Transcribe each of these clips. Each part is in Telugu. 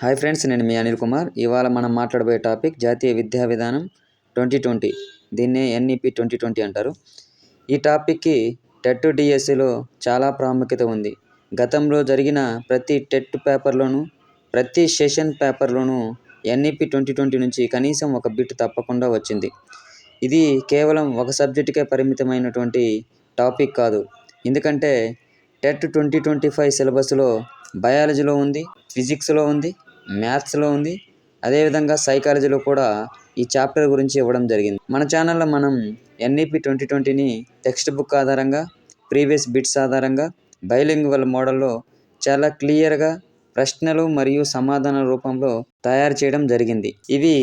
హాయ్ ఫ్రెండ్స్ నేను మీ అనిల్ కుమార్. ఇవాళ మనం మాట్లాడబోయే టాపిక్ జాతీయ విద్యా విధానం ట్వంటీ ట్వంటీ. దీన్నే ఎన్ఈపి ట్వంటీ ట్వంటీ అంటారు. ఈ టాపిక్కి టెట్ డిఎస్సిలో చాలా ప్రాముఖ్యత ఉంది. గతంలో జరిగిన ప్రతి టెట్ పేపర్లోనూ ప్రతి సెషన్ పేపర్లోనూ ఎన్ఈపి ట్వంటీ ట్వంటీ నుంచి కనీసం ఒక బిట్ తప్పకుండా వచ్చింది. ఇది కేవలం ఒక సబ్జెక్టుకే పరిమితమైనటువంటి టాపిక్ కాదు. ఎందుకంటే టెట్ ట్వంటీ ట్వంటీ ఫైవ్ సిలబస్లో బయాలజీలో ఉంది ఫిజిక్స్లో ఉంది మ్యాథ్స్లో ఉంది. అదేవిధంగా సైకాలజీలో కూడా ఈ చాప్టర్ గురించి ఇవ్వడం జరిగింది. మన ఛానల్లో మనం ఎన్ఈపి ట్వంటీ ట్వంటీని టెక్స్ట్ బుక్ ఆధారంగా ప్రీవియస్ బిట్స్ ఆధారంగా బైలింగ్వల్ మోడల్లో చాలా క్లియర్గా ప్రశ్నలు మరియు సమాధానాల రూపంలో తయారు చేయడం జరిగింది. ఇవి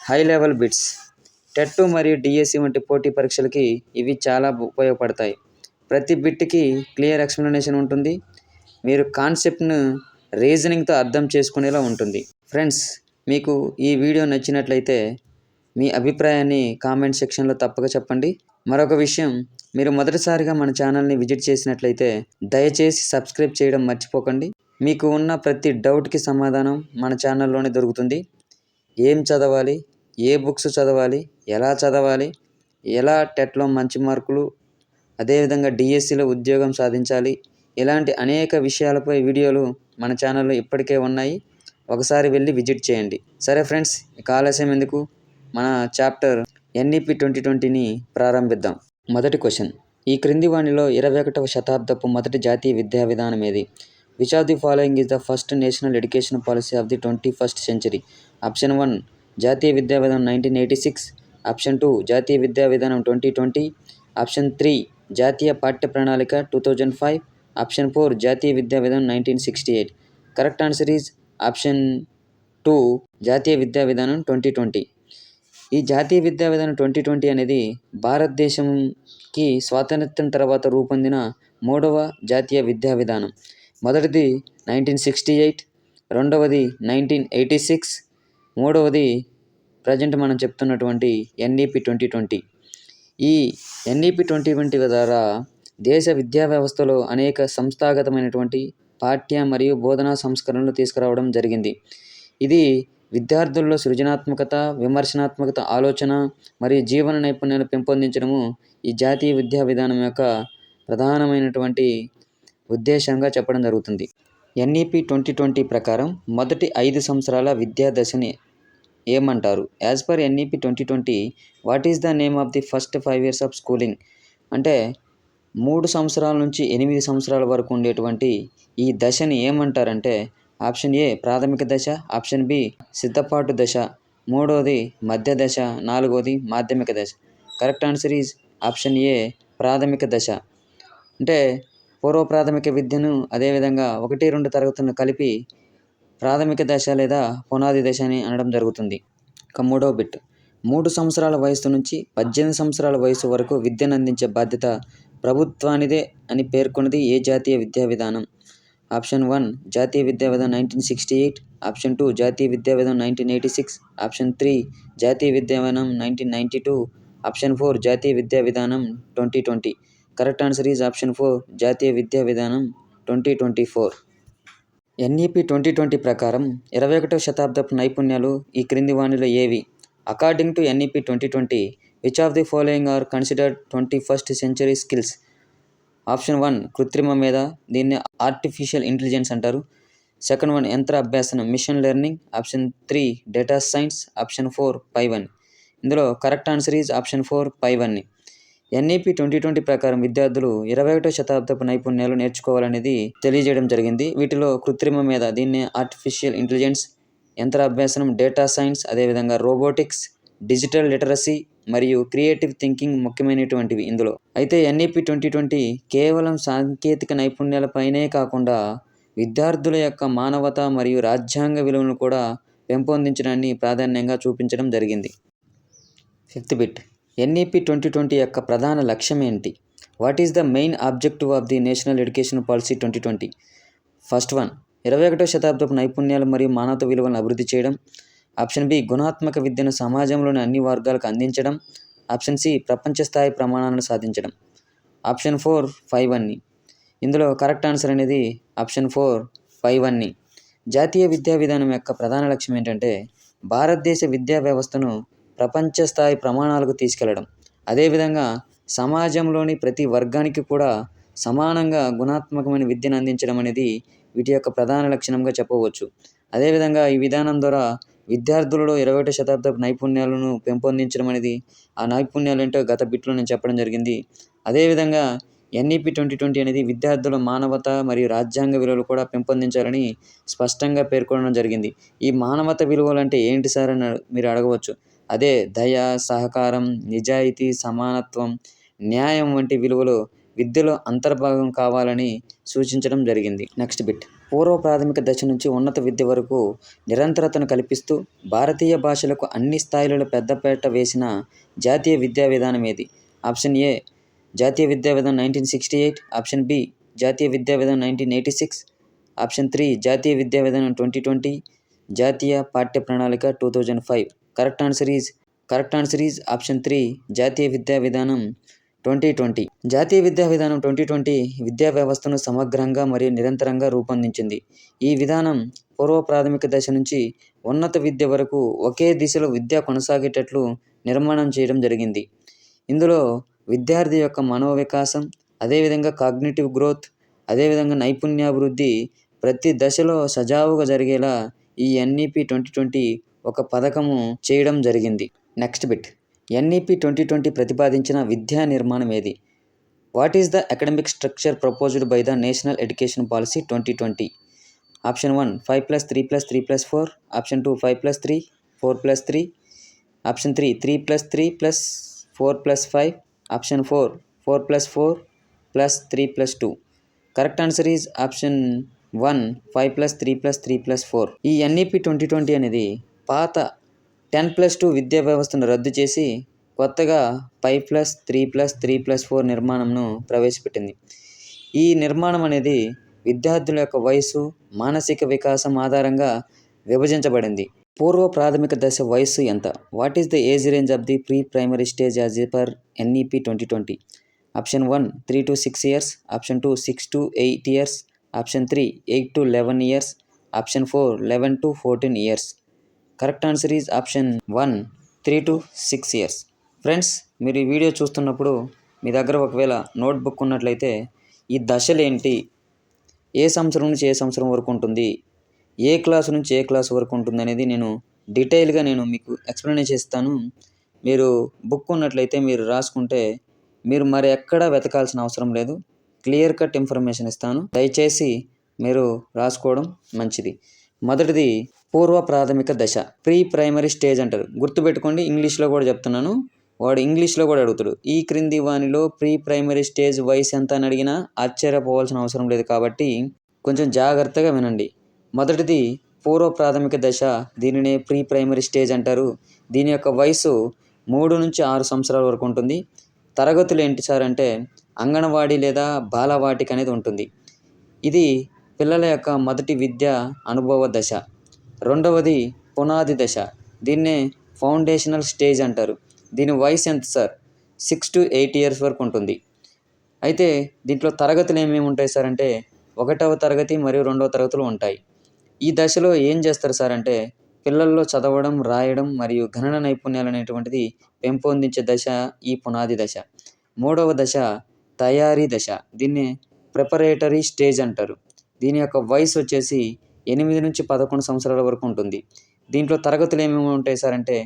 హై లెవెల్ బిట్స్. టెట్ మరియు డిఎస్సి వంటి పోటీ పరీక్షలకి ఇవి చాలా ఉపయోగపడతాయి. ప్రతి బిట్కి క్లియర్ ఎక్స్ప్లెనేషన్ ఉంటుంది. మీరు కాన్సెప్ట్ను రీజనింగ్తో అర్థం చేసుకునేలా ఉంటుంది. ఫ్రెండ్స్ మీకు ఈ వీడియో నచ్చినట్లయితే మీ అభిప్రాయాన్ని కామెంట్ సెక్షన్లో తప్పక చెప్పండి. మరొక విషయం మీరు మొదటిసారిగా మన ఛానల్ని విజిట్ చేసినట్లయితే దయచేసి సబ్స్క్రైబ్ చేయడం మర్చిపోకండి. మీకు ఉన్న ప్రతి డౌట్కి సమాధానం మన ఛానల్లోనే దొరుకుతుంది. ఏం చదవాలి? ఏ బుక్స్ చదవాలి? ఎలా చదవాలి? ఎలా టెట్లో మంచి మార్కులు? అదేవిధంగా డిఎస్సిలో ఉద్యోగం సాధించాలి? ఇలాంటి అనేక విషయాలపై వీడియోలు మన ఛానల్లో ఇప్పటికే ఉన్నాయి. ఒకసారి వెళ్ళి విజిట్ చేయండి. సరే ఫ్రెండ్స్ ఇక ఆలస్యం ఎందుకు? మన చాప్టర్ ఎన్ఈపి ట్వంటీ ట్వంటీని ప్రారంభిద్దాం. మొదటి క్వశ్చన్. ఈ క్రింది వాణిలో ఇరవై ఒకటవ శతాబ్దపు మొదటి జాతీయ విద్యా విధానం ఏది? Which of the following is the first national education policy of the twenty first century. Option one జాతీయ విద్యా విధానం nineteen eighty six. Option two జాతీయ విద్యా విధానం ట్వంటీ ట్వంటీ. ఆప్షన్ త్రీ జాతీయ పాఠ్య ప్రణాళిక two thousand five. Option four జాతీయ విద్యా విధానం nineteen sixty eight correct answer is option two జాతీయ విద్యా విధానం ట్వంటీ ట్వంటీ ఈ జాతీయ విద్యా విధానం ట్వంటీ ట్వంటీ అనేది భారతదేశంకి స్వాతంత్ర్యం తర్వాత రూపొందిన మూడవ జాతీయ విద్యా విధానం. మొదటిది నైన్టీన్ సిక్స్టీ ఎయిట్ రెండవది నైన్టీన్ ఎయిటీ సిక్స్ మూడవది ప్రజెంట్ మనం చెప్తున్నటువంటి ఎన్ఈపి ట్వంటీ ట్వంటీ ఈ ఎన్ఈపి ట్వంటీ ట్వంటీ ద్వారా దేశ విద్యా వ్యవస్థలో అనేక సంస్థాగతమైనటువంటి పాఠ్య మరియు బోధనా సంస్కరణలు తీసుకురావడం జరిగింది. ఇది విద్యార్థుల్లో సృజనాత్మకత విమర్శనాత్మకత ఆలోచన మరియు జీవన నైపుణ్యాలు పెంపొందించడము ఈ జాతీయ విద్యా విధానం యొక్క ప్రధానమైనటువంటి ఉద్దేశంగా చెప్పడం జరుగుతుంది. ఎన్ఈపి ట్వంటీ ట్వంటీ ప్రకారం మొదటి ఐదు సంవత్సరాల విద్యా దశని ఏమంటారు? As per NEP twenty twenty what is the name of the first five years of schooling అంటే మూడు సంవత్సరాల నుంచి ఎనిమిది సంవత్సరాల వరకు ఉండేటువంటి ఈ దశని ఏమంటారంటే ఆప్షన్ ఏ ప్రాథమిక దశ ఆప్షన్ బి సిద్ధపాటు దశ మూడవది మధ్య దశ నాలుగోది మాధ్యమిక దశ. Correct answer is option A ప్రాథమిక దశ. అంటే పూర్వ ప్రాథమిక విద్యను అదేవిధంగా ఒకటి రెండు తరగతులను కలిపి ప్రాథమిక దశ లేదా పునాది దశ అని అనడం జరుగుతుంది. ఇక మూడవ బిట్. మూడు సంవత్సరాల వయసు నుంచి పద్దెనిమిది సంవత్సరాల వయసు వరకు విద్యను అందించే బాధ్యత ప్రభుత్వానిదే అని పేర్కొన్నది ఏ జాతీయ విద్యా విధానం? ఆప్షన్ వన్ జాతీయ విద్యా విధానం nineteen sixty eight. Option two జాతీయ విద్యా విధానం nineteen eighty six. Option three జాతీయ విద్యా విధానం nineteen ninety two. Option four జాతీయ విద్యా విధానం twenty twenty. Correct answer is option four జాతీయ విద్యా విధానం twenty twenty four. NEP twenty twenty ప్రకారం ఇరవై ఒకటవ శతాబ్దపు నైపుణ్యాలు ఈ క్రింది వాణిలో ఏవి? According to NEP twenty twenty which of the following are considered twenty first century skills option one కృత్రిమ మీద దీన్ని ఆర్టిఫిషియల్ ఇంటెలిజెన్స్ అంటారు. సెకండ్ వన్ యంత్ర అభ్యాసనం machine learning option three data science option four పై వన్ ఇందులో correct answer is option four pi one NEP twenty twenty ప్రకారం విద్యార్థులు ఇరవై ఒకటో శతాబ్దపు నైపుణ్యాలు నేర్చుకోవాలనేది తెలియజేయడం జరిగింది. వీటిలో కృత్రిమ మీద దీన్ని ఆర్టిఫిషియల్ ఇంటెలిజెన్స్ యంత్ర అభ్యాసనం డేటా సైన్స్ అదేవిధంగా రోబోటిక్స్ డిజిటల్ లిటరసీ మరియు క్రియేటివ్ థింకింగ్ ముఖ్యమైనటువంటివి ఇందులో. అయితే ఎన్ఈపి ట్వంటీ ట్వంటీ కేవలం సాంకేతిక నైపుణ్యాలపైనే కాకుండా విద్యార్థుల యొక్క మానవత మరియు రాజ్యాంగ విలువలను కూడా పెంపొందించడాన్ని ప్రాధాన్యంగా చూపించడం జరిగింది. Fifth bit. NEP twenty twenty యొక్క ప్రధాన లక్ష్యం ఏంటి? What is the main objective of the national education policy twenty twenty? First one. ఇరవై ఒకటో శతాబ్దపు నైపుణ్యాలు మరియు మానవత విలువలను అభివృద్ధి చేయడం. ఆప్షన్ బి గుణాత్మక విద్యను సమాజంలోని అన్ని వర్గాలకు అందించడం. ఆప్షన్ సి ప్రపంచ స్థాయి ప్రమాణాలను సాధించడం. ఆప్షన్ ఫోర్ ఫైవ్ అన్ని ఇందులో కరెక్ట్ ఆన్సర్ అనేది ఆప్షన్ ఫోర్ ఫైవ్ అన్ని జాతీయ విద్యా విధానం యొక్క ప్రధాన లక్ష్యం ఏంటంటే భారతదేశ విద్యా వ్యవస్థను ప్రపంచ స్థాయి ప్రమాణాలకు తీసుకెళ్ళడం. అదేవిధంగా సమాజంలోని ప్రతి వర్గానికి కూడా సమానంగా గుణాత్మకమైన విద్యను అందించడం అనేది వీటి యొక్క ప్రధాన లక్షణంగా చెప్పవచ్చు. అదేవిధంగా ఈ విధానం ద్వారా విద్యార్థులలో ఇరవై ఒకటో శతాబ్దపు నైపుణ్యాలను పెంపొందించడం అనేది ఆ నైపుణ్యాలు ఏంటో గత బిట్లో నేను చెప్పడం జరిగింది. అదేవిధంగా ఎన్ఈపి ట్వంటీ ట్వంటీ అనేది విద్యార్థుల మానవత మరియు రాజ్యాంగ విలువలు కూడా పెంపొందించాలని స్పష్టంగా పేర్కొనడం జరిగింది. ఈ మానవత విలువలు అంటే ఏంటి సార్ అని మీరు అడగవచ్చు. అదే దయ సహకారం నిజాయితీ సమానత్వం న్యాయం వంటి విలువలు విద్యలో అంతర్భాగం కావాలని సూచించడం జరిగింది. Next bit. పూర్వ ప్రాథమిక దశ నుంచి ఉన్నత విద్య వరకు నిరంతరతను కల్పిస్తూ భారతీయ భాషలకు అన్ని స్థాయిలలో పెద్దపేట వేసిన జాతీయ విద్యా విధానం ఏది? ఆప్షన్ ఏ జాతీయ విద్యా విధానం nineteen sixty eight. Option B జాతీయ విద్యా విధానం nineteen eighty six. Option three జాతీయ విద్యా విధానం ట్వంటీ ట్వంటీ. జాతీయ పాఠ్య ప్రణాళిక two thousand five. Correct answer is correct answer is option three జాతీయ విద్యా విధానం ట్వంటీ ట్వంటీ. జాతీయ విద్యా విధానం ట్వంటీ ట్వంటీ విద్యా వ్యవస్థను సమగ్రంగా మరియు నిరంతరంగా రూపొందించింది. ఈ విధానం పూర్వ ప్రాథమిక దశ నుంచి ఉన్నత విద్య వరకు ఒకే దిశలో విద్య కొనసాగేటట్లు నిర్మాణం చేయడం జరిగింది. ఇందులో విద్యార్థి యొక్క మనోవికాసం అదేవిధంగా కాగ్నిటివ్ గ్రోత్ అదేవిధంగా నైపుణ్యాభివృద్ధి ప్రతి దశలో సజావుగా జరిగేలా ఈ ఎన్ఈపి ట్వంటీ ట్వంటీ ఒక పథకము చేయడం జరిగింది. Next bit. NEP twenty twenty ప్రతిపాదించిన విద్యా నిర్మాణం ఏది? What is the academic structure proposed by the national education policy twenty twenty? Option one five plus three plus three plus four. Option two five plus three four plus three. Option three three plus three plus four plus five. Option four four plus four plus three plus two. Correct answer is option one five plus three plus three plus four. ఈ ఎన్ఈపి ట్వంటీ ట్వంటీ అనేది పాత టెన్ ప్లస్ టూ విద్యా వ్యవస్థను రద్దు చేసి కొత్తగా five plus three plus three plus four నిర్మాణంను ప్రవేశపెట్టింది. ఈ నిర్మాణం అనేది విద్యార్థుల యొక్క వయసు మానసిక వికాసం ఆధారంగా విభజించబడింది. పూర్వ ప్రాథమిక దశ వయస్సు ఎంత? What is the age range of the pre primary stage as per NEP twenty twenty option one three to six years option two six to eight years option three eight to eleven years option four eleven to fourteen years correct answer is option one three to six years. Friends మీరు ఈ వీడియో చూస్తున్నప్పుడు మీ దగ్గర ఒకవేళ నోట్బుక్ ఉన్నట్లయితే ఈ దశలు ఏంటి? ఏ సంవత్సరం నుంచి ఏ సంవత్సరం వరకు ఉంటుంది? ఏ క్లాస్ నుంచి ఏ క్లాస్ వరకు ఉంటుంది అనేది నేను డీటెయిల్గా నేను మీకు ఎక్స్ప్లెయిన్ చేస్తాను. మీరు బుక్ ఉన్నట్లయితే మీరు రాసుకుంటే మీరు మరి ఎక్కడా వెతకాల్సిన అవసరం లేదు. క్లియర్ కట్ ఇన్ఫర్మేషన్ ఇస్తాను. దయచేసి మీరు రాసుకోవడం మంచిది. మొదటిది పూర్వ ప్రాథమిక దశ ప్రీ ప్రైమరీ స్టేజ్ అంటారు. గుర్తుపెట్టుకోండి ఇంగ్లీష్లో కూడా చెప్తున్నాను. వాడు ఇంగ్లీష్లో కూడా అడుగుతాడు. ఈ క్రింది వానిలో ప్రీ ప్రైమరీ స్టేజ్ వయసు ఎంత అని అడిగినా ఆశ్చర్యపోవాల్సిన అవసరం లేదు కాబట్టి కొంచెం జాగ్రత్తగా వినండి. మొదటిది పూర్వ ప్రాథమిక దశ దీనినే ప్రీ ప్రైమరీ స్టేజ్ అంటారు. దీని యొక్క వయసు మూడు నుంచి ఆరు సంవత్సరాల వరకు ఉంటుంది. తరగతులు ఏంటి సార్ అంటే అంగన్వాడీ లేదా బాలవాటిక అనేది ఉంటుంది. ఇది పిల్లల యొక్క మొదటి విద్య అనుభవ దశ. రెండవది పునాది దశ. దీన్నే ఫౌండేషనల్ స్టేజ్ అంటారు. దీని వయసు ఎంత sir? Six to eight years వరకు ఉంటుంది. అయితే దీంట్లో తరగతులు ఏమేమి ఉంటాయి సార్? అంటే ఒకటవ తరగతి మరియు రెండవ తరగతులు ఉంటాయి. ఈ దశలో ఏం చేస్తారు సార్? అంటే పిల్లల్లో చదవడం రాయడం మరియు గణన నైపుణ్యాలు అనేటువంటిది పెంపొందించే దశ ఈ పునాది దశ. మూడవ దశ తయారీ దశ. దీన్ని ప్రిపరేటరీ స్టేజ్ అంటారు. దీని యొక్క వయసు వచ్చేసి ఎనిమిది నుంచి పదకొండు సంవత్సరాల వరకు ఉంటుంది. దీంట్లో తరగతులు ఏమేమి ఉంటాయి సార్ అంటే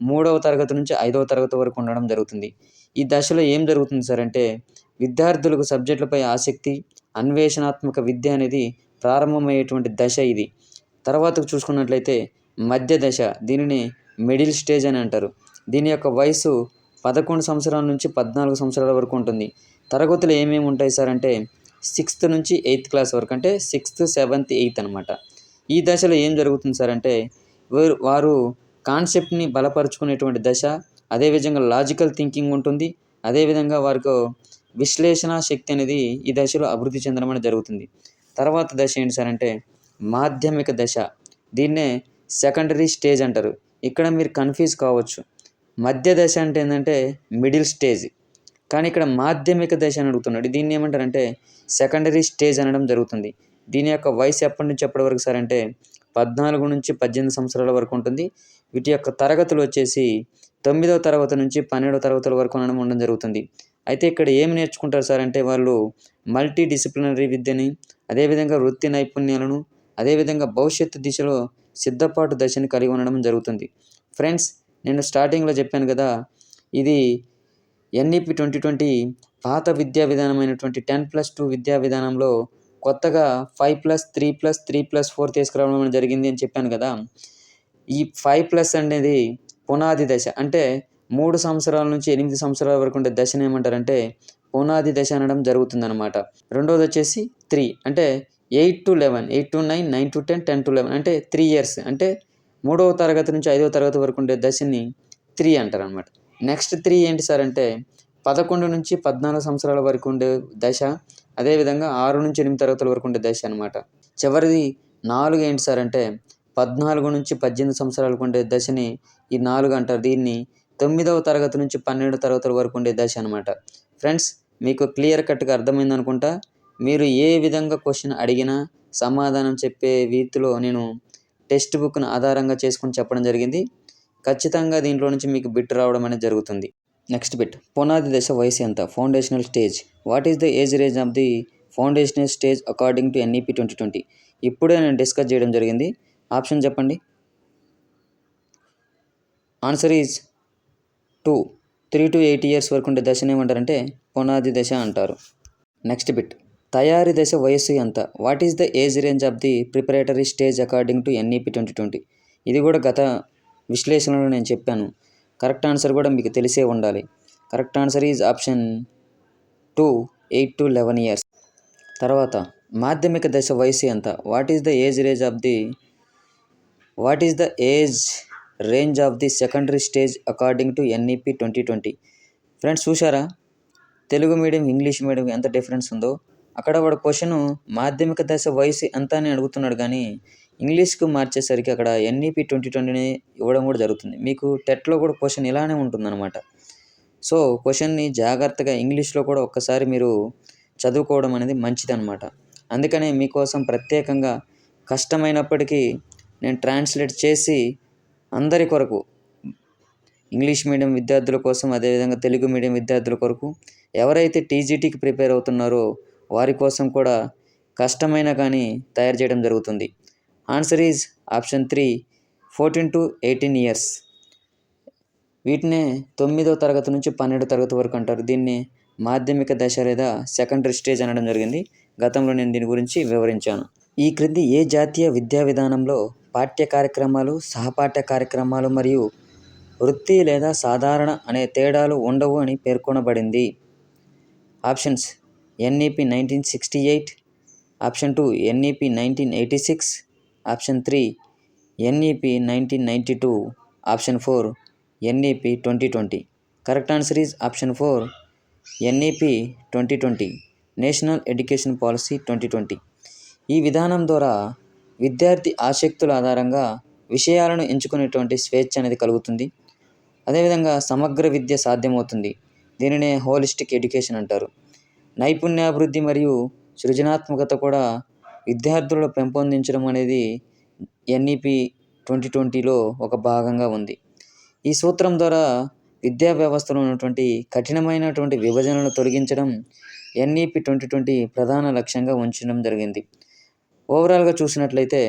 మూడవ తరగతి నుంచి ఐదవ తరగతి వరకు ఉండడం జరుగుతుంది. ఈ దశలో ఏం జరుగుతుంది సార్ అంటే విద్యార్థులకు సబ్జెక్టులపై ఆసక్తి అన్వేషణాత్మక విద్య అనేది ప్రారంభమయ్యేటువంటి దశ ఇది. తర్వాత చూసుకున్నట్లయితే మధ్య దశ దీనిని మిడిల్ స్టేజ్ అని అంటారు. దీని యొక్క వయసు పదకొండు సంవత్సరాల నుంచి పద్నాలుగు సంవత్సరాల వరకు ఉంటుంది. తరగతులు ఏమేమి ఉంటాయి సార్ అంటే సిక్స్త్ నుంచి ఎయిత్ క్లాస్ వరకు అంటే సిక్స్త్ సెవెంత్ ఎయిత్ అనమాట ఈ దశలో ఏం జరుగుతుంది సార్ అంటే వారు వారు కాన్సెప్ట్ని బలపరుచుకునేటువంటి దశ అదేవిధంగా లాజికల్ థింకింగ్ ఉంటుంది అదేవిధంగా వారికి విశ్లేషణ శక్తి అనేది ఈ దశలో అభివృద్ధి చెందడం అనేది జరుగుతుంది. తర్వాత దశ ఏంటి సార్ అంటే మాధ్యమిక దశ. దీన్నే సెకండరీ స్టేజ్ అంటారు. ఇక్కడ మీరు కన్ఫ్యూజ్ కావచ్చు. మధ్య దశ అంటే ఏంటంటే మిడిల్ స్టేజ్. కానీ ఇక్కడ మాధ్యమిక దశ అని అడుగుతున్నాడు. దీన్ని ఏమంటారంటే సెకండరీ స్టేజ్ అనడం జరుగుతుంది. దీని యొక్క వయసు ఎప్పటి నుంచి ఎప్పటి వరకు సార్ అంటే పద్నాలుగు నుంచి పద్దెనిమిది సంవత్సరాల వరకు ఉంటుంది. వీటి యొక్క తరగతులు వచ్చేసి తొమ్మిదవ తరగతి నుంచి పన్నెండవ తరగతుల వరకు అనడం ఉండడం జరుగుతుంది. అయితే ఇక్కడ ఏమి నేర్చుకుంటారు సార్ అంటే వాళ్ళు మల్టీ డిసిప్లినరీ విద్యని అదేవిధంగా వృత్తి నైపుణ్యాలను అదేవిధంగా భవిష్యత్తు దిశలో సిద్ధపాటు దశని కలిగి ఉండడం జరుగుతుంది. ఫ్రెండ్స్ నేను స్టార్టింగ్లో చెప్పాను కదా ఇది ఎన్ఈపి ట్వంటీ ట్వంటీ పాత విద్యా విధానమైనటువంటి టెన్ ప్లస్ టూ విద్యా విధానంలో కొత్తగా five plus three plus three plus four తీసుకురావడం జరిగింది అని చెప్పాను కదా. ఈ ఫైవ్ ప్లస్ అనేది పునాది దశ. అంటే మూడు సంవత్సరాల నుంచి ఎనిమిది సంవత్సరాల వరకు ఉండే దశను ఏమంటారంటే పునాది దశ అనడం జరుగుతుందన్నమాట. రెండోది వచ్చేసి త్రీ. అంటే eight to eleven eight to nine nine to ten ten to eleven. అంటే త్రీ ఇయర్స్. అంటే మూడవ తరగతి నుంచి ఐదవ తరగతి వరకు ఉండే దశని త్రీ అంటారు అనమాట నెక్స్ట్ త్రీ ఏంటి సార్ అంటే పదకొండు నుంచి పద్నాలుగు సంవత్సరాల వరకు ఉండే దశ అదేవిధంగా ఆరు నుంచి ఎనిమిది తరగతుల వరకు ఉండే దశ అనమాట చివరిది నాలుగు ఏంటి సార్ అంటే పద్నాలుగు నుంచి పద్దెనిమిది సంవత్సరాలకు ఉండే దశని ఈ నాలుగు అంటారు. దీన్ని తొమ్మిదవ తరగతి నుంచి పన్నెండు తరగతుల వరకు ఉండే దశ అనమాట ఫ్రెండ్స్ మీకు క్లియర్ కట్గా అర్థమైంది అనుకుంటా? మీరు ఏ విధంగా క్వశ్చన్ అడిగినా సమాధానం చెప్పే వీతిలో నేను టెక్స్ట్ బుక్ను ఆధారంగా చేసుకుని చెప్పడం జరిగింది. ఖచ్చితంగా దీంట్లో నుంచి మీకు బిట్ రావడం అనేది జరుగుతుంది. Next bit. పునాది దశ వయసు ఎంత? Foundational stage. What is the age range of the foundational stage according to NEP twenty twenty? ఇప్పుడే నేను డిస్కస్ చేయడం జరిగింది. ఆప్షన్ చెప్పండి. Answer is two. Three to eight years వరకు ఉండే దశను ఏమంటారంటే పునాది దశ అంటారు. Next bit. తయారీ దశ వయస్సు ఎంత? What is the age range of the preparatory stage according to NEP twenty twenty? ఇది కూడా గత విశ్లేషణలో నేను చెప్పాను. కరెక్ట్ ఆన్సర్ కూడా మీకు తెలిసే ఉండాలి. Correct answer is option two eight to eleven years. తర్వాత మాధ్యమిక దశ వయసు ఎంత? What is the age range of the what is the age range of the secondary stage according to NEP twenty twenty? Friends చూసారా తెలుగు మీడియం ఇంగ్లీష్ మీడియం ఎంత డిఫరెన్స్ ఉందో? అక్కడ వాడు క్వశ్చన్ మాధ్యమిక దశ వయసు ఎంత అని అడుగుతున్నాడు కానీ ఇంగ్లీష్కు మార్చేసరికి అక్కడ ఎన్ఈపి ట్వంటీ ట్వంటీని ఇవ్వడం కూడా జరుగుతుంది. మీకు టెట్లో కూడా క్వశ్చన్ ఇలానే ఉంటుందన్నమాట. సో క్వశ్చన్ని జాగ్రత్తగా ఇంగ్లీష్లో కూడా ఒక్కసారి మీరు చదువుకోవడం అనేది మంచిదన్నమాట. అందుకనే మీకోసం ప్రత్యేకంగా కష్టమైనప్పటికీ నేను ట్రాన్స్లేట్ చేసి అందరి కొరకు ఇంగ్లీష్ మీడియం విద్యార్థుల కోసం అదేవిధంగా తెలుగు మీడియం విద్యార్థుల కొరకు ఎవరైతే టీజీటీకి ప్రిపేర్ అవుతున్నారో వారి కోసం కూడా కష్టమైన కానీ తయారు చేయడం జరుగుతుంది. Answer is option three fourteen to eighteen years. వీటినే తొమ్మిదో తరగతి నుంచి పన్నెండో తరగతి వరకు అంటారు. దీన్ని మాధ్యమిక దశ లేదా సెకండరీ స్టేజ్ అనడం జరిగింది. గతంలో నేను దీని గురించి వివరించాను. ఈ క్రింది ఏ జాతీయ విద్యా విధానంలో పాఠ్య కార్యక్రమాలు సహపాఠ్య కార్యక్రమాలు మరియు వృత్తి లేదా సాధారణ అనే తేడాలు ఉండవు అని పేర్కొనబడింది. Options NEP nineteen sixty eight option two NEP nineteen eighty six option three NEP nineteen ninety two option four NEP twenty twenty. Correct answer is option four NEP twenty twenty national education policy twenty twenty. ఈ విధానం ద్వారా విద్యార్థి ఆసక్తుల ఆధారంగా విషయాలను ఎంచుకునేటువంటి స్వేచ్ఛ అనేది కలుగుతుంది. అదేవిధంగా సమగ్ర విద్య సాధ్యమవుతుంది. దీనినే హోలిస్టిక్ ఎడ్యుకేషన్ అంటారు. నైపుణ్యాభివృద్ధి మరియు సృజనాత్మకత కూడా విద్యార్థులను పెంపొందించడం అనేది ఎన్ఈపి ట్వంటీ ట్వంటీలో ఒక భాగంగా ఉంది. ఈ సూత్రం ద్వారా విద్యా వ్యవస్థలో ఉన్నటువంటి కఠినమైనటువంటి విభజనను తొలగించడం ఎన్ఈపి ట్వంటీ ట్వంటీ ప్రధాన లక్ష్యంగా ఉంచడం జరిగింది. ఓవరాల్గా చూసినట్లయితే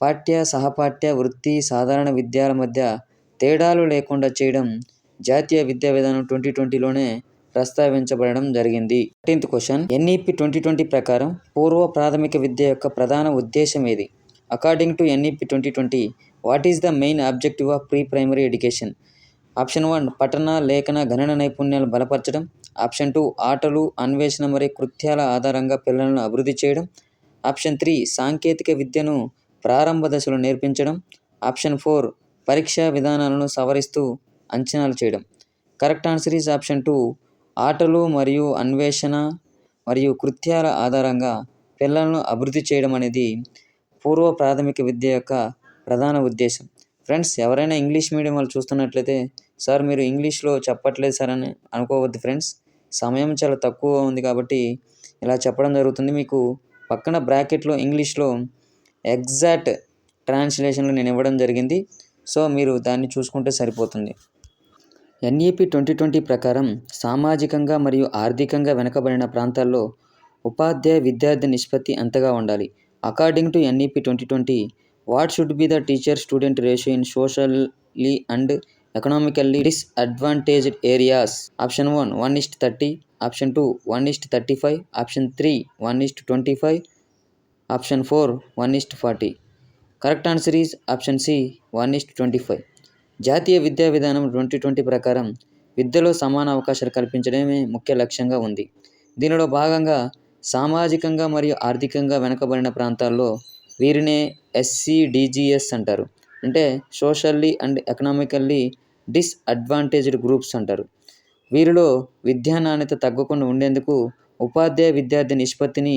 పాఠ్య సహపాఠ్య వృత్తి సాధారణ విద్యల మధ్య తేడాలు లేకుండా చేయడం జాతీయ విద్యా విధానం ట్వంటీ ట్వంటీలోనే ప్రస్తావించబడడం జరిగింది. Thirteenth question. NEP twenty twenty ప్రకారం పూర్వ ప్రాథమిక విద్య యొక్క ప్రధాన ఉద్దేశం ఏది? According to NEP twenty twenty what is the main objective of pre primary education? Option one పఠన లేఖన గణన నైపుణ్యాలు బలపరచడం. ఆప్షన్ టూ ఆటలు అన్వేషణ మరియు కృత్యాల ఆధారంగా పిల్లలను అభివృద్ధి చేయడం. ఆప్షన్ త్రీ సాంకేతిక విద్యను ప్రారంభ దశలో నేర్పించడం. ఆప్షన్ ఫోర్ పరీక్షా విధానాలను సవరిస్తూ అంచనాలు చేయడం. Correct answer is option two ఆటలు మరియు అన్వేషణ మరియు కృత్యాల ఆధారంగా పిల్లలను అభివృద్ధి చేయడం అనేది పూర్వ ప్రాథమిక విద్య యొక్క ప్రధాన ఉద్దేశం. ఫ్రెండ్స్ ఎవరైనా ఇంగ్లీష్ మీడియం వాళ్ళు చూస్తున్నట్లయితే సార్ మీరు ఇంగ్లీష్లో చెప్పట్లేదు సార్ అని అనుకోవద్దు ఫ్రెండ్స్. సమయం చాలా తక్కువ ఉంది కాబట్టి ఇలా చెప్పడం జరుగుతుంది. మీకు పక్కన బ్రాకెట్లో ఇంగ్లీష్లో ఎగ్జాక్ట్ ట్రాన్స్లేషన్లు నేను ఇవ్వడం జరిగింది. సో మీరు దాన్ని చూసుకుంటే సరిపోతుంది. ఎన్ఈపి ట్వంటీ ట్వంటీ ప్రకారం సామాజికంగా మరియు ఆర్థికంగా వెనుకబడిన ప్రాంతాల్లో ఉపాధ్యాయ విద్యార్థి నిష్పత్తి ఎంతగా ఉండాలి? According to NEP twenty twenty what should be the teacher student ratio in socially and economically disadvantaged areas option one one is to thirty option two one is to thirty five option three one is to twenty five option four one is to forty correct answer is option C one is to twenty five జాతీయ విద్యా విధానం ట్వంటీ ట్వంటీ ప్రకారం విద్యలో సమాన అవకాశాలు కల్పించడమే ముఖ్య లక్ష్యంగా ఉంది. దీనిలో భాగంగా సామాజికంగా మరియు ఆర్థికంగా వెనుకబడిన ప్రాంతాల్లో వీరినే ఎస్సీడీజీఎస్ అంటారు. అంటే socially and economically disadvantaged groups అంటారు. వీరిలో విద్యా నాణ్యత తగ్గకుండా ఉండేందుకు ఉపాధ్యాయ విద్యార్థి నిష్పత్తిని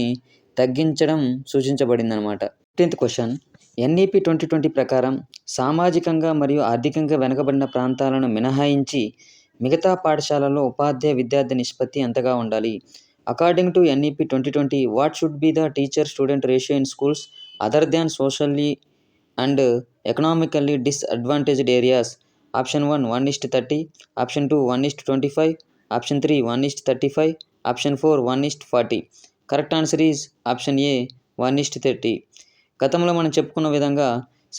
తగ్గించడం సూచించబడిందనమాట fifteenth question. NEP twenty twenty ప్రకారం సామాజికంగా మరియు ఆర్థికంగా వెనుకబడిన ప్రాంతాలను మినహాయించి మిగతా పాఠశాలలో ఉపాధ్యాయ విద్యార్థి నిష్పత్తి ఎంతగా ఉండాలి. According to NEP twenty twenty what should be the teacher student ratio in schools other than socially and economically disadvantaged areas? Option one one is to thirty. Option two one is to twenty five. Option three one is to thirty five. Option four one is to forty. Correct answer is option A one is to thirty. గతంలో మనం చెప్పుకున్న విధంగా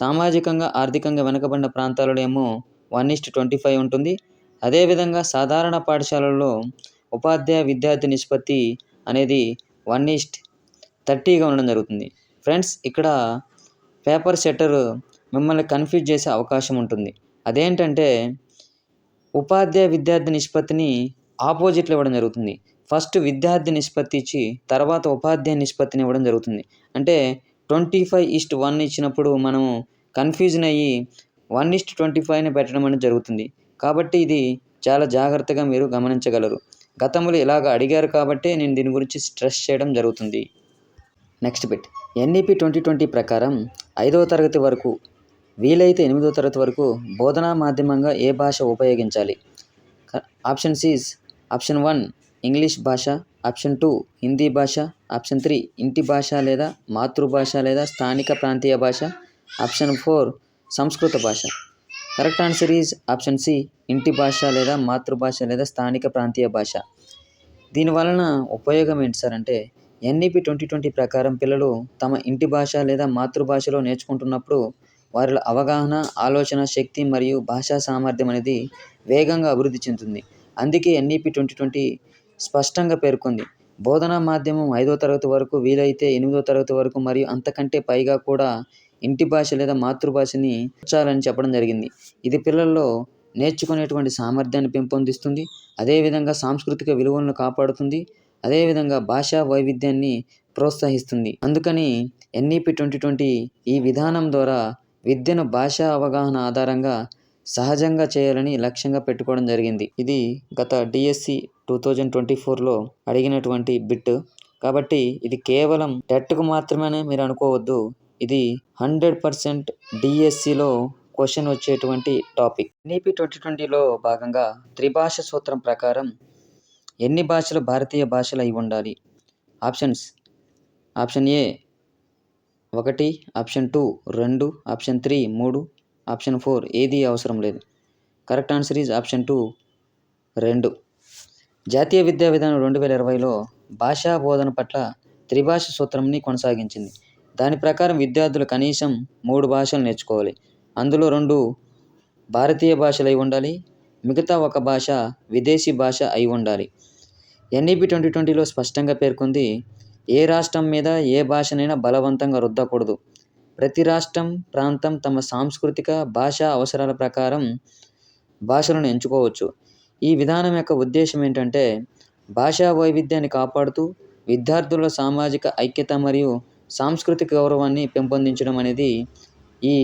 సామాజికంగా ఆర్థికంగా వెనుకబడిన ప్రాంతాలలో ఏమో వన్ ఇస్ట్ ట్వంటీ ఫైవ్ ఉంటుంది. అదేవిధంగా సాధారణ పాఠశాలల్లో ఉపాధ్యాయ విద్యార్థి నిష్పత్తి అనేది వన్ ఈస్ట్ థర్టీగా ఉండడం జరుగుతుంది. ఫ్రెండ్స్ ఇక్కడ పేపర్ సెట్టర్ మిమ్మల్ని కన్ఫ్యూజ్ చేసే అవకాశం ఉంటుంది. అదేంటంటే ఉపాధ్యాయ విద్యార్థి నిష్పత్తిని ఆపోజిట్లో ఇవ్వడం జరుగుతుంది. ఫస్ట్ విద్యార్థి నిష్పత్తి ఇచ్చి తర్వాత ఉపాధ్యాయ నిష్పత్తిని ఇవ్వడం జరుగుతుంది. అంటే ట్వంటీ ఫైవ్ ఈస్ట్ వన్ ఇచ్చినప్పుడు మనము కన్ఫ్యూజన్ అయ్యి వన్ ఈస్ట్ ట్వంటీ ఫైవ్ని పెట్టడం అనేది జరుగుతుంది. కాబట్టి ఇది చాలా జాగ్రత్తగా మీరు గమనించగలరు. గతంలో ఇలాగ అడిగారు కాబట్టి నేను దీని గురించి స్ట్రెస్ చేయడం జరుగుతుంది. Next bit. NEP twenty twenty ప్రకారం ఐదవ తరగతి వరకు వీలైతే ఎనిమిదవ తరగతి వరకు బోధనా మాధ్యమంగా ఏ భాష ఉపయోగించాలి? ఆప్షన్ సీస్ ఆప్షన్ వన్ ఇంగ్లీష్ భాష ఆప్షన్ టూ హిందీ భాష ఆప్షన్ త్రీ ఇంటి భాష లేదా మాతృభాష లేదా స్థానిక ప్రాంతీయ భాష ఆప్షన్ ఫోర్ సంస్కృత భాష. Correct answer is option C ఇంటి భాష లేదా మాతృభాష లేదా స్థానిక ప్రాంతీయ భాష. దీని వలన ఉపయోగం ఏంటి సార్ అంటే ఎన్ఈపి ట్వంటీ ట్వంటీ ప్రకారం పిల్లలు తమ ఇంటి భాష లేదా మాతృభాషలో నేర్చుకుంటున్నప్పుడు వారిలో అవగాహన ఆలోచన శక్తి మరియు భాషా సామర్థ్యం అనేది వేగంగా అభివృద్ధి చెందుతుంది. అందుకే ఎన్ఈపి ట్వంటీ ట్వంటీ స్పష్టంగా పేర్కొంది. బోధనా మాధ్యమం ఐదో తరగతి వరకు వీలైతే ఎనిమిదో తరగతి వరకు మరియు అంతకంటే పైగా కూడా ఇంటి భాష లేదా మాతృభాషని ఉంచాలని చెప్పడం జరిగింది. ఇది పిల్లల్లో నేర్చుకునేటువంటి సామర్థ్యాన్ని పెంపొందిస్తుంది. అదేవిధంగా సాంస్కృతిక విలువలను కాపాడుతుంది. అదేవిధంగా భాషా వైవిధ్యాన్ని ప్రోత్సహిస్తుంది. అందుకని ఎన్ఈపి ట్వంటీ ట్వంటీ ఈ విధానం ద్వారా విద్యను భాషా అవగాహన ఆధారంగా సహజంగా చేయాలని లక్ష్యంగా పెట్టుకోవడం జరిగింది. ఇది గత డిఎస్సి టూ థౌజండ్ ట్వంటీ ఫోర్లో అడిగినటువంటి బిట్. కాబట్టి ఇది కేవలం టెట్కు మాత్రమే మీరు అనుకోవద్దు. ఇది హండ్రెడ్ పర్సెంట్ డిఎస్సిలో క్వశ్చన్ వచ్చేటువంటి టాపిక్. ఎన్ఈపి ట్వంటీ ట్వంటీలో భాగంగా త్రిభాష సూత్రం ప్రకారం ఎన్ని భాషలు భారతీయ భాషలు అయి ఉండాలి? ఆప్షన్స్. ఆప్షన్ ఏ ఒకటి ఆప్షన్ టూ రెండు ఆప్షన్ త్రీ మూడు ఆప్షన్ ఫోర్ ఏది అవసరం లేదు. Correct answer is option two రెండు. జాతీయ విద్యా విధానం రెండు వేల ఇరవైలో భాషా బోధన పట్ల త్రిభాష సూత్రంని కొనసాగించింది. దాని ప్రకారం విద్యార్థులు కనీసం మూడు భాషలు నేర్చుకోవాలి. అందులో రెండు భారతీయ భాషలు అయి ఉండాలి మిగతా ఒక భాష విదేశీ భాష అయి ఉండాలి. ఎన్ఈపి ట్వంటీ ట్వంటీలో స్పష్టంగా పేర్కొంది ఏ రాష్ట్రం మీద ఏ భాషనైనా బలవంతంగా రుద్దకూడదు. ప్రతి రాష్ట్రం ప్రాంతం తమ సాంస్కృతిక భాషా అవసరాల ప్రకారం భాషలను ఎంచుకోవచ్చు. ఈ విధానం యొక్క ఉద్దేశం ఏంటంటే భాషా వైవిధ్యాన్ని కాపాడుతూ విద్యార్థుల సామాజిక ఐక్యత మరియు సాంస్కృతిక గౌరవాన్ని పెంపొందించడం అనేది ఈ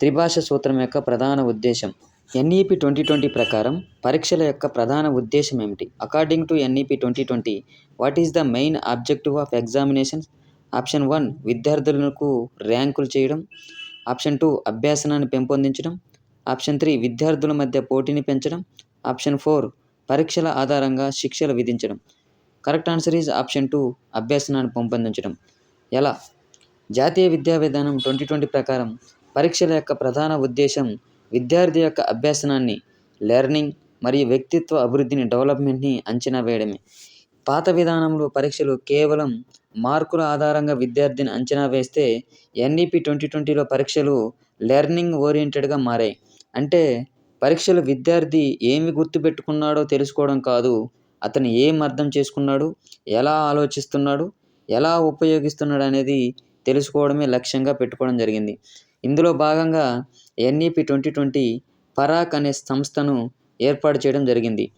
త్రిభాష సూత్రం యొక్క ప్రధాన ఉద్దేశం. ఎన్ఈపి ట్వంటీ ట్వంటీ ప్రకారం పరీక్షల యొక్క ప్రధాన ఉద్దేశం ఏమిటి? According to NEP twenty twenty what is the main objective of examinations option one విద్యార్థులకు ర్యాంకులు చేయడం. ఆప్షన్ టూ అభ్యాసనాన్ని పెంపొందించడం. ఆప్షన్ త్రీ విద్యార్థుల మధ్య పోటీని పెంచడం. ఆప్షన్ ఫోర్ పరీక్షల ఆధారంగా శిక్షలు విధించడం. Correct answer is option two అభ్యాసనాన్ని పెంపొందించడం. ఎలా? జాతీయ విద్యా విధానం ట్వంటీ ట్వంటీ ప్రకారం పరీక్షల యొక్క ప్రధాన ఉద్దేశం విద్యార్థి యొక్క అభ్యసనాన్ని లెర్నింగ్ మరియు వ్యక్తిత్వ అభివృద్ధిని డెవలప్మెంట్ని అంచనా వేయడమే. పాత విధానంలో పరీక్షలు కేవలం మార్కుల ఆధారంగా విద్యార్థిని అంచనా వేస్తే ఎన్ఈపీ ట్వంటీ ట్వంటీలో పరీక్షలు లెర్నింగ్ ఓరియంటెడ్గా మారాయి. అంటే పరీక్షలు విద్యార్థి ఏమి గుర్తుపెట్టుకున్నాడో తెలుసుకోవడం కాదు. అతను ఏం అర్థం చేసుకున్నాడు? ఎలా ఆలోచిస్తున్నాడు? ఎలా ఉపయోగిస్తున్నాడు అనేది తెలుసుకోవడమే లక్ష్యంగా పెట్టుకోవడం జరిగింది. ఇందులో భాగంగా ఎన్ఈపీ ట్వంటీ ట్వంటీ పరాక్ అనే సంస్థను ఏర్పాటు చేయడం జరిగింది.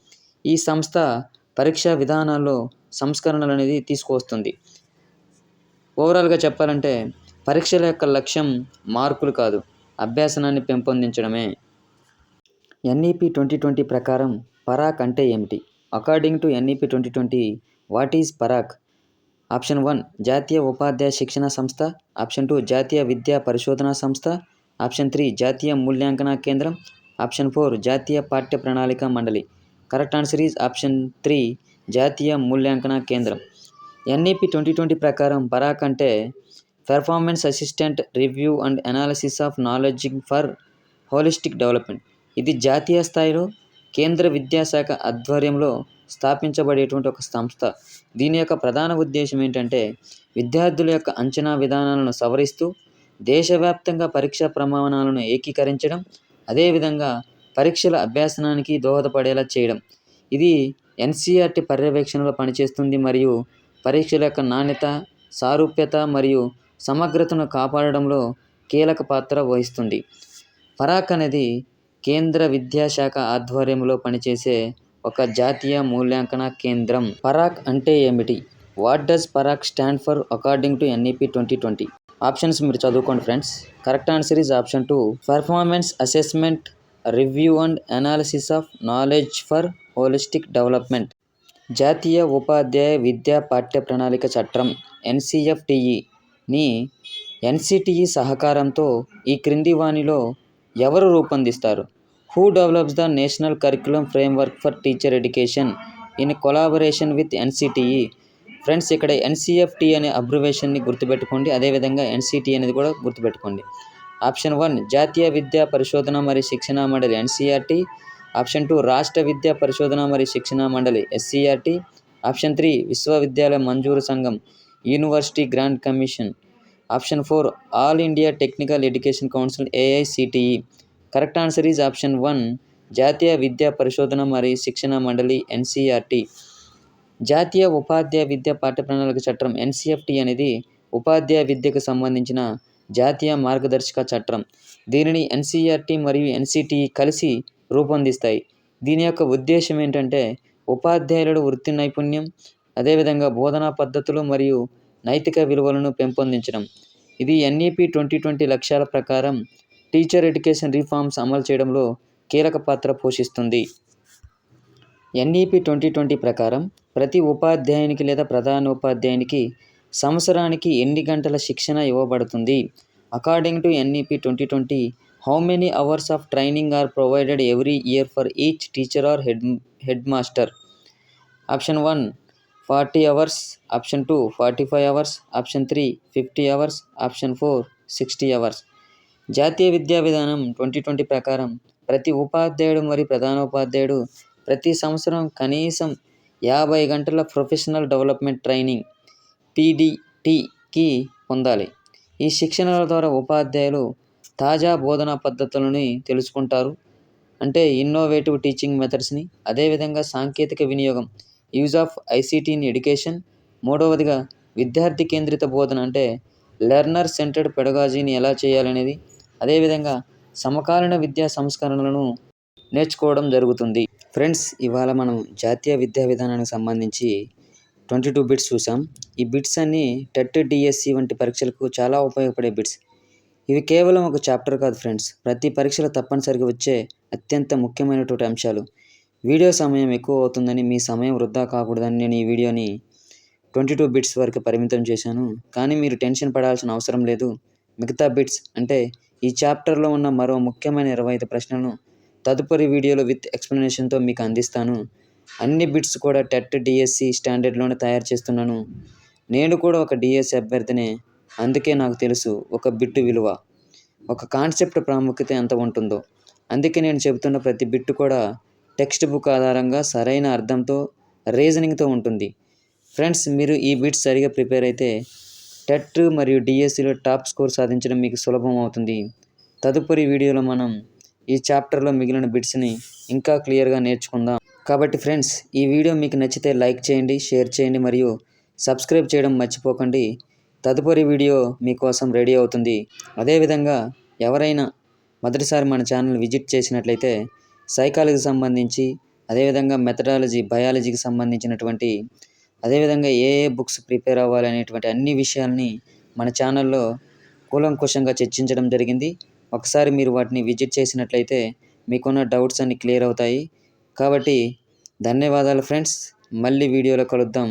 ఈ సంస్థ పరీక్షా విధానాల్లో సంస్కరణలు అనేది తీసుకువస్తుంది. ఓవరాల్గా చెప్పాలంటే పరీక్షల యొక్క లక్ష్యం మార్కులు కాదు అభ్యాసనాన్ని పెంపొందించడమే. ఎన్ఈపి ట్వంటీ ట్వంటీ ప్రకారం పరాక్ అంటే ఏమిటి? According to NEP twenty twenty what is PARAKH? Option one జాతీయ ఉపాధ్యాయ శిక్షణ సంస్థ. ఆప్షన్ టూ జాతీయ విద్యా పరిశోధనా సంస్థ. ఆప్షన్ త్రీ జాతీయ మూల్యాంకన కేంద్రం. ఆప్షన్ ఫోర్ జాతీయ పాఠ్య ప్రణాళిక మండలి. Correct answer is option three జాతీయ మూల్యాంకన కేంద్రం. ఎన్ఈపి ట్వంటీ ట్వంటీ ప్రకారం పరాక్ అంటే performance assistant review and analysis of knowledging for holistic development ఇది జాతీయ స్థాయిలో కేంద్ర విద్యాశాఖ ఆధ్వర్యంలో స్థాపించబడేటువంటి ఒక సంస్థ. దీని యొక్క ప్రధాన ఉద్దేశం ఏంటంటే విద్యార్థుల యొక్క అంచనా విధానాలను సవరిస్తూ దేశవ్యాప్తంగా పరీక్షా ప్రమాణాలను ఏకీకరించడం అదేవిధంగా పరీక్షల అభ్యాసనానికి దోహదపడేలా చేయడం. ఇది ఎన్సీఆర్టీ పర్యవేక్షణలో పనిచేస్తుంది మరియు పరీక్షల యొక్క నాణ్యత సారూప్యత మరియు సమగ్రతను కాపాడడంలో కీలక పాత్ర వహిస్తుంది. పరాక్ అనేది కేంద్ర విద్యాశాఖ ఆధ్వర్యంలో పనిచేసే ఒక జాతీయ మూల్యాంకన కేంద్రం. పరాక్ అంటే ఏమిటి? What does PARAKH stand for according to NEP twenty twenty? Options మీరు చదువుకోండి friends. Correct answer is option two. Performance assessment review and analysis of knowledge for holistic development. జాతీయ ఉపాధ్యాయ విద్యా పాఠ్య ప్రణాళిక చట్టం ఎన్సిఎఫ్టిఈని ఎన్సిటిఈ సహకారంతో ఈ క్రింది వాణిలో ఎవరు రూపొందిస్తారు? Who develops the national curriculum framework for teacher education in collaboration with NCTE friends ఇక్కడ ఎన్సిఎఫ్టి అనే అబ్రివేషన్ని గుర్తుపెట్టుకోండి. అదేవిధంగా ఎన్సిటి అనేది కూడా గుర్తుపెట్టుకోండి. ఆప్షన్ వన్ జాతీయ విద్యా పరిశోధన మరియు శిక్షణ మండలి ఎన్సిఆర్టీ ఆప్షన్ టూ రాష్ట్ర విద్యా పరిశోధన మరియు శిక్షణ మండలి ఎస్సీఆర్టీ. ఆప్షన్ త్రీ విశ్వవిద్యాలయ మంజూరు సంఘం university grant commission. Option four all India technical education council AICTE. Correct answer is option one జాతీయ విద్యా పరిశోధన మరియు శిక్షణ మండలి ఎన్సీఆర్టీ. జాతీయ ఉపాధ్యాయ విద్యా పాఠ్య ప్రణాళిక చట్టం ఎన్సీఎఫ్టీ అనేది ఉపాధ్యాయ విద్యకు సంబంధించిన జాతీయ మార్గదర్శక చట్టం. దీనిని ఎన్సీఆర్టీ మరియు ఎన్సిటిఈ కలిసి రూపొందిస్తాయి. దీని యొక్క ఉద్దేశం ఏంటంటే ఉపాధ్యాయుల వృత్తి నైపుణ్యం అదేవిధంగా బోధనా పద్ధతులు మరియు నైతిక విలువలను పెంపొందించడం. ఇది ఎన్ఈపి ట్వంటీ ట్వంటీ లక్ష్యాల ప్రకారం టీచర్ ఎడ్యుకేషన్ రిఫార్మ్స్ అమలు చేయడంలో కీలక పాత్ర పోషిస్తుంది. ఎన్ఈపి ట్వంటీ ట్వంటీ ప్రకారం ప్రతి ఉపాధ్యాయునికి లేదా ప్రధాన ఉపాధ్యాయునికి సంవత్సరానికి ఎన్ని గంటల శిక్షణ ఇవ్వబడుతుంది? According to NEP twenty twenty how many hours of training are provided every year for each teacher or head headmaster option one forty hours option two forty five hours option three fifty hours option four sixty hours జాతీయ విద్యా విధానం ట్వంటీ ట్వంటీ ప్రకారం ప్రతి ఉపాధ్యాయుడు మరియు ప్రధానోపాధ్యాయుడు ప్రతి సంవత్సరం కనీసం యాభై గంటల ప్రొఫెషనల్ డెవలప్మెంట్ ట్రైనింగ్ పీడిటికి పొందాలి. ఈ శిక్షణల ద్వారా ఉపాధ్యాయులు తాజా బోధనా పద్ధతులని తెలుసుకుంటారు. అంటే ఇన్నోవేటివ్ టీచింగ్ మెథడ్స్ని అదేవిధంగా సాంకేతిక వినియోగం use of ICT in education మూడవదిగా విద్యార్థి కేంద్రిత బోధన అంటే లెర్నర్ సెంటర్డ్ పెడగాజీని ఎలా చేయాలనేది అదేవిధంగా సమకాలీన విద్యా సంస్కరణలను నేర్చుకోవడం జరుగుతుంది. ఫ్రెండ్స్ ఇవాళ మనం జాతీయ విద్యా విధానానికి సంబంధించి ట్వంటీ టూ బిట్స్ చూసాం ఈ బిట్స్ అన్నీ టెట్ డిఎస్సి వంటి పరీక్షలకు చాలా ఉపయోగపడే బిట్స్ ఇవి కేవలం ఒక చాప్టర్ కాదు ఫ్రెండ్స్. ప్రతి పరీక్షలో తప్పనిసరిగా వచ్చే అత్యంత ముఖ్యమైనటువంటి అంశాలు. వీడియో సమయం ఎక్కువ అవుతుందని మీ సమయం వృధా కాకూడదని నేను ఈ వీడియోని ట్వంటీ టూ బిట్స్ వరకు పరిమితం చేశాను. కానీ మీరు టెన్షన్ పడాల్సిన అవసరం లేదు. మిగతా బిట్స్ అంటే ఈ చాప్టర్లో ఉన్న మరో ముఖ్యమైన ఇరవై ఐదు ప్రశ్నలను తదుపరి వీడియోలో విత్ ఎక్స్ప్లెనేషన్తో మీకు అందిస్తాను. అన్ని బిట్స్ కూడా టెట్ డిఎస్సి స్టాండర్డ్లోనే తయారు చేస్తున్నాను. నేను కూడా ఒక డిఎస్సి అభ్యర్థినే అందుకే నాకు తెలుసు ఒక బిట్టు విలువ ఒక కాన్సెప్ట్ ప్రాముఖ్యత ఎంత ఉంటుందో. అందుకే నేను చెబుతున్న ప్రతి బిట్టు కూడా టెక్స్ట్ బుక్ ఆధారంగా సరైన అర్థంతో రీజనింగ్తో ఉంటుంది. ఫ్రెండ్స్ మీరు ఈ బిట్స్ సరిగా ప్రిపేర్ అయితే టెట్ మరియు డిఎస్సిలో టాప్ స్కోర్ సాధించడం మీకు సులభం అవుతుంది. తదుపరి వీడియోలో మనం ఈ చాప్టర్లో మిగిలిన బిట్స్ని ఇంకా క్లియర్గా నేర్చుకుందాం. కాబట్టి ఫ్రెండ్స్ ఈ వీడియో మీకు నచ్చితే లైక్ చేయండి షేర్ చేయండి మరియు సబ్స్క్రైబ్ చేయడం మర్చిపోకండి. తదుపరి వీడియో మీకోసం రెడీ అవుతుంది. అదేవిధంగా ఎవరైనా మొదటిసారి మన ఛానల్ విజిట్ చేసినట్లయితే సైకాలజీకి సంబంధించి అదేవిధంగా మెథడాలజీ బయాలజీకి సంబంధించినటువంటి అదేవిధంగా ఏ ఏ బుక్స్ ప్రిపేర్ అవ్వాలి అనేటువంటి అన్ని విషయాల్ని మన ఛానల్లో కూలంకుషంగా చర్చించడం జరిగింది. ఒకసారి మీరు వాటిని విజిట్ చేసినట్లయితే మీకున్న డౌట్స్ అన్ని క్లియర్ అవుతాయి. కాబట్టి ధన్యవాదాలు ఫ్రెండ్స్. మళ్ళీ వీడియోలో కలుద్దాం.